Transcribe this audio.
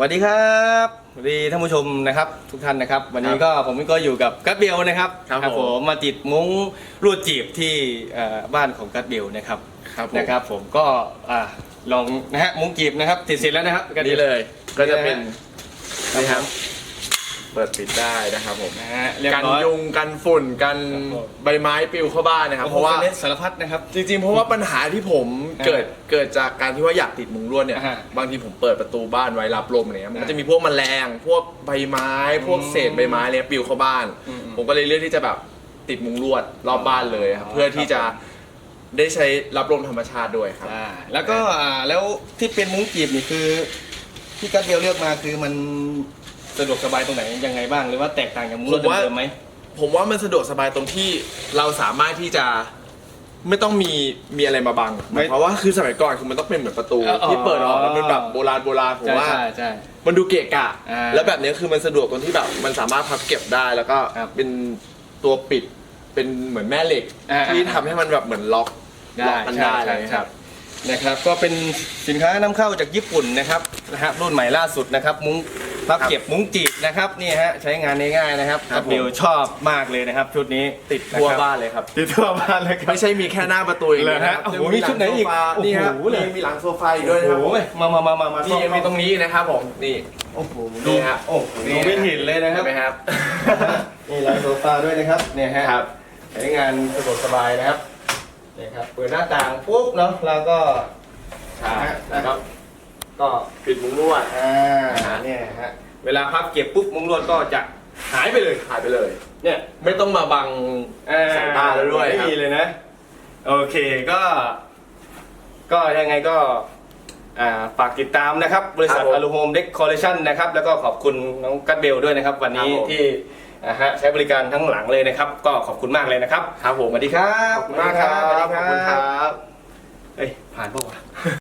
สวัสดีครับสวัสดีท่านผู้ชมนะครับ ทุกท่านนะครับ วันนี้ก็ผมก็อยู่กับกัดเบลนะครับครับผมมาติดมุ้งลวดจีบที่เอ่อบ้านของกัดเบลนะครับครับผม นะครับ ผมก็อ่าลองนะฮะมุ้งจีบนะครับติดเสร็จแล้วนะครับกัดบนี่เลยก็จะเป็นนี่นี่คครัรับบเปิดปิดได้นะครับผมนะฮะเรียบกันร้อย ยุงกันฝุ่นกันครับผม ใบไม้ปลิวเข้าบ้านนะครับโอ้โหเพราะว่าเป็นสารพัดนะครับ จริงๆ เพราะว่าปัญหาที่ผมอ่าเกิดเกิดจากการที่ว่าอยากติดมุงลวดเนี่ย อ่าฮะบางทีผมเปิดประตูบ้านไว้รับลมอะไรเนี่ยมันก็อ่าจะมีพวกแมลง พวกใบไม้ พวกเศษใบไม้เนี่ยปลิวเข้าบ้าน อืมผมก็เลยเลือกที่จะแบบติดมุงลวดรอบบ้านเลยครับอ๋อ เพื่อที่จะครับได้ใช้รับลมธรรมชาติด้วยครับ อ่าแล้วก็อ่าแล้วที่เป็นมุ้งจีบนี่คือที่กัดเบลเลือกมาคือมัน สะดวกสบายตรงไหนยังไงบ้างหรือว่าแตกต่างจากมุ้งลวดผมว่า เดิมๆไหม ผมว่ามันสะดวกสบายตรงที่เราสามารถที่จะไม่ต้องมีมีอะไรมาบังไม่เพราะว่าคือสมัยก่อนคือมันต้องเป็นเหมือนประตูอ๋อที่เปิดออกมันเป็นแบบโบราณโบราณผมใช่ว่า ใช่ใช่ มันดูเกะกะ อ่าแล้วแบบนี้คือมันสะดวกตรงที่แบบมันสามารถพับเก็บได้แล้วก็ครับเป็นตัวปิดเป็นเหมือนแม่เหล็ก อ่าที่ทำให้มันแบบเหมือนล็อกล็อกกันได้ใช่เลยใช่ ครับ นะครับก็เป็นสินค้านำเข้าจากญี่ปุ่นนะครับนะฮะรุ่นใหม่ล่าสุดนะครับมุ้ง พับเก็บมุ้งจีบนะครับนี่ฮะใช้งานง่ายๆนะครับครับกัเบลชอบมากเลยนะครับ ชุดนี้ติดทั่วะครับบ้านเลยครับ ติดทั่วบ้านเลยครับ ไม่ใช่มีแค่หน้าประตูอย่างเดียวเหรอฮะนะครับโอ้โหยังมีชุดไหนอีกลังโซฟานี่ครับโอ้โหเลยมีมีหลังโซฟาอีกด้วยนะคโอ้รับโหมามามามามานี่ยังมีตรงนี้นะครับผมนี่โอ้โหนี่ฮะโอ้โหดูไม่เห็นเลยนะคเห็รับนไหมครับ นี่หลังโซฟาด้วยนะครับเนี่ยฮะครับ ใช้งานสะดวกสบายนะครับนี่ครับเปิดหน้าต่างปุ๊บเนาะเราก็แล้วก็ ก็ปิดมุ้งลวด อ่าเนี่ยฮะเวลาพับเก็บปุ๊บมุ้งลวดก็จะหายไปเลย หายไปเลย เนี่ยไม่ต้องมาบัง อ่าสายตาแล้วด้วยไม่ครับมีเลยนะ โอเคก็ ก็ยังไงก็ อ่าฝากติดตามนะครับ บริษัทอลูโฮมเด็กคอลเลคชันนะครับ แล้วก็ขอบคุณน้องกัดเบลด้วยนะครับ วันนี้ที่อ่าฮะใช้บริการทั้งหลังเลยนะครับ ก็ขอบคุณมากเลยนะครับครับผมสวัสดีครับขอบคุณมากครับ สวัสดีขอบคุณครับเอ้ยผ่านปะวะ